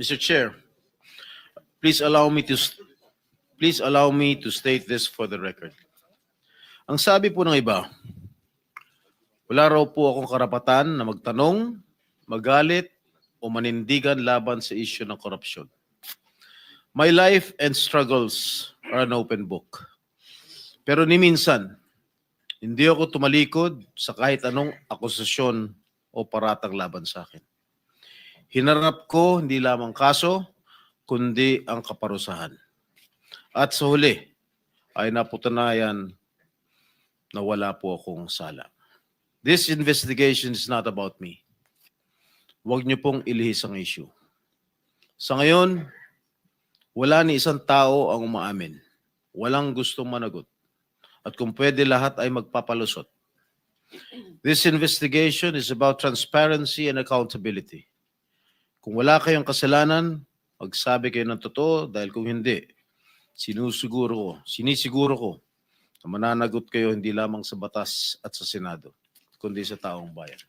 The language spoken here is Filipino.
Mr. Chair, please allow me to please allow me to state this for the record. Ang sabi po ng iba, wala raw po akong karapatan na magtanong, magalit o manindigan laban sa issue ng korupsyon. My life and struggles are an open book. Pero ni minsan, hindi ako tumalikod sa kahit anong akusasyon o paratang laban sa akin. Hinarap ko hindi lamang kaso, kundi ang kaparusahan. At sa huli, ay naputanayan na wala po akong sala. This investigation is not about me. Huwag niyo pong ilihis ang issue. Sa ngayon, wala ni isang tao ang umaamin. Walang gustong managot. At kung pwede lahat ay magpapalusot. This investigation is about transparency and accountability. Kung wala kayong kasalanan, magsabi kayo ng totoo dahil kung hindi, sinusiguro ko, sinisiguro ko na mananagot kayo hindi lamang sa batas at sa Senado, kundi sa taong bayan.